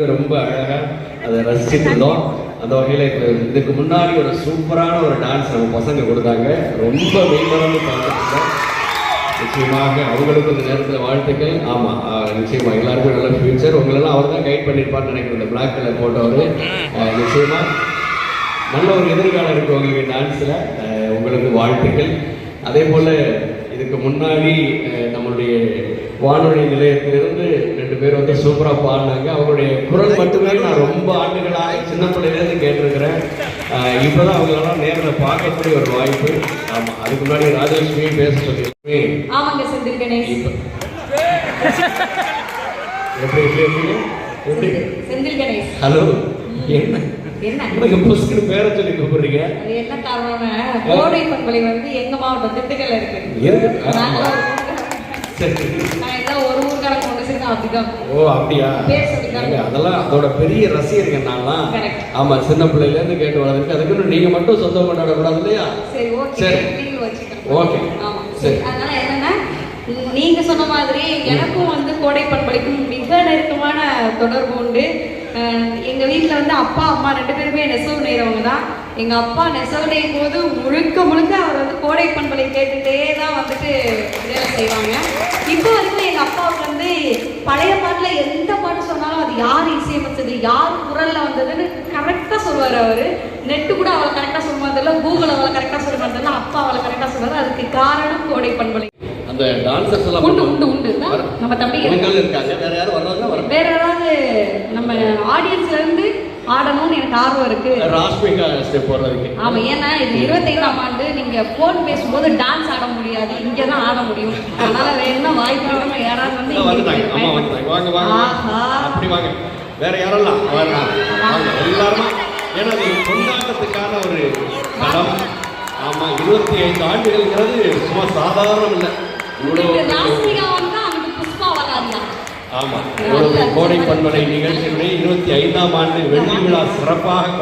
ரொம்ப அழகாக அதை ரசிச்சுட்டு இருந்தோம். அந்த வகையில் இப்போ இதுக்கு முன்னாடி ஒரு சூப்பரான ஒரு டான்ஸ் நம்ம பசங்க கொடுத்தாங்க. ரொம்ப மெய்மறந்து பார்த்துருக்கோம். நிச்சயமாக அவங்களுக்கு இந்த நேரத்தில் வாழ்த்துக்கள். ஆமாம் நிச்சயமாக எல்லாருக்கும் நல்ல ஃபியூச்சர் உங்களெல்லாம் அவர் தான் கைட் பண்ணியிருப்பார்னு நினைக்கிறேன். இந்த பிளாக் கலர் போட்டவர் நிச்சயமாக நல்ல ஒரு எதிர்காலம் இருக்குது உங்களுக்கு டான்ஸில் உங்களுக்கு வாழ்த்துக்கள். அதே போல் இதுக்கு முன்னாடி நம்மளுடைய வானொலி நிலையத்திலிருந்து ரெண்டு பேர் வந்து சூப்பராக பாடினாங்க. அவங்களுடைய குரல் மட்டுமே நான் ரொம்ப ஆண்டுகளாக சின்ன பிள்ளையிலேருந்து கேட்டிருக்கிறேன். அஹ், இப்பதான் அவங்களெல்லாம் நேரில் பார்க்கக்கூடிய ஒரு வாய்ப்பு. ஆமாம் அதுக்கு முன்னாடி ராஜலட்சுமி பேச சொல்லியிருக்கேன். ஆமாங்க செந்தில் கணேஷ். இப்போ எப்படி எப்படி எப்படி? எப்படி? செந்தில் கணேஷ். ஹலோ என்ன? என்ன? எனக்கு புஸ்குன்னு பேரை சொல்லி கூப்பிடுறீங்க? அது என்ன காரணம்னா கோடை பண்பலை வந்து எங்க மாவட்டம் திண்டுக்கல்ல இருக்கு. சரி. நான் எல்லாம் ஒரு ஊர்க்காரங்க அப்படிதான் ஓ அப்படியா? அதெல்லாம் அதோட பெரிய ரசிகருங்க நான்லாம். ஆமா சின்ன பிள்ளையில இருந்து கேட்டு வளர்ந்துருக்கு. அதுக்குன்னு நீங்க மட்டும் சொந்தம் கொண்டாட கூடாது இல்லையா? சரி ஓகே. ஓகே. சரி. அதனால என்னன்னா நீங்க சொன்ன மாதிரி எனக்கும் வந்து கோடை பண்பளிக்கும் மிக நெருக்கமான தொடர்பு உண்டு. அஹ் எங்க வீட்ல வந்து அப்பா அம்மா ரெண்டு பேருமே நெசவு நெய்றவங்க தான். எங்க அப்பா நெசவு நெய்யும் போது முழுக்க முழுக்க அவர் வந்து கோடை பண்பலை கேட்டுட்டே தான் வந்துட்டு வேலை செய்வாங்க இப்போ வரைக்கும் எங்க அப்பாவுக்கு வந்து பழைய பாட்டுல எந்த பாட்டு சொன்னாலும் அது யார் இசையமைச்சது யார் குரல்ல வந்ததுன்னு கரெக்டா சொல்லுவாரு அவரு. நெட்டு கூட அவளை கரெக்டா சொல்ல மாட்டதில்ல கூகுள் அவளை கரெக்டா சொல்ல மாட்டதில்ல அப்பா அவளை கரெக்டா சொல்லுவாரு. அதுக்கு காரணம் கோடை பண்பலை. அந்த டான்சர்ஸ் எல்லாம் உண்டு உண்டு உண்டு. நம்ம பெண்கள் இருக்காங்க. வேற யாரும் வர்றாங்க வர வேற ஏதாவது நம்ம ஆடியன்ஸ்ல இருந்து ஆடணும்னு எனக்கு ஆர்வம் இருக்கு. ராஷ்மிகா ஸ்டெப் போடுறதுக்கு. ஆமா ஏன்னா இது இருபத்தைந்தாம் ஆண்டு நீங்க போன் பேசும்போது டான்ஸ் ஆட முடியாது. இங்க தான் ஆட முடியும். அதனால வேணும்னா வாய்ப்பு இல்லாம யாராவது வந்து வாங்க வாங்க. அப்படி வாங்க. வேற யாரெல்லாம்? வரலாம் எல்லாரும்? ஏன்னா இது கொண்டாட்டத்துக்கான ஒரு களம். ஆமா இருபத்தி ஐந்து ஆண்டுகள்ங்கிறது சும்மா சாதாரணம் இல்லை. ஆமாம் கோடை பண்பலை நிகழ்ச்சியுடைய இருபத்தி ஐந்தாம் ஆண்டு வெள்ளி விழா சிறப்பாக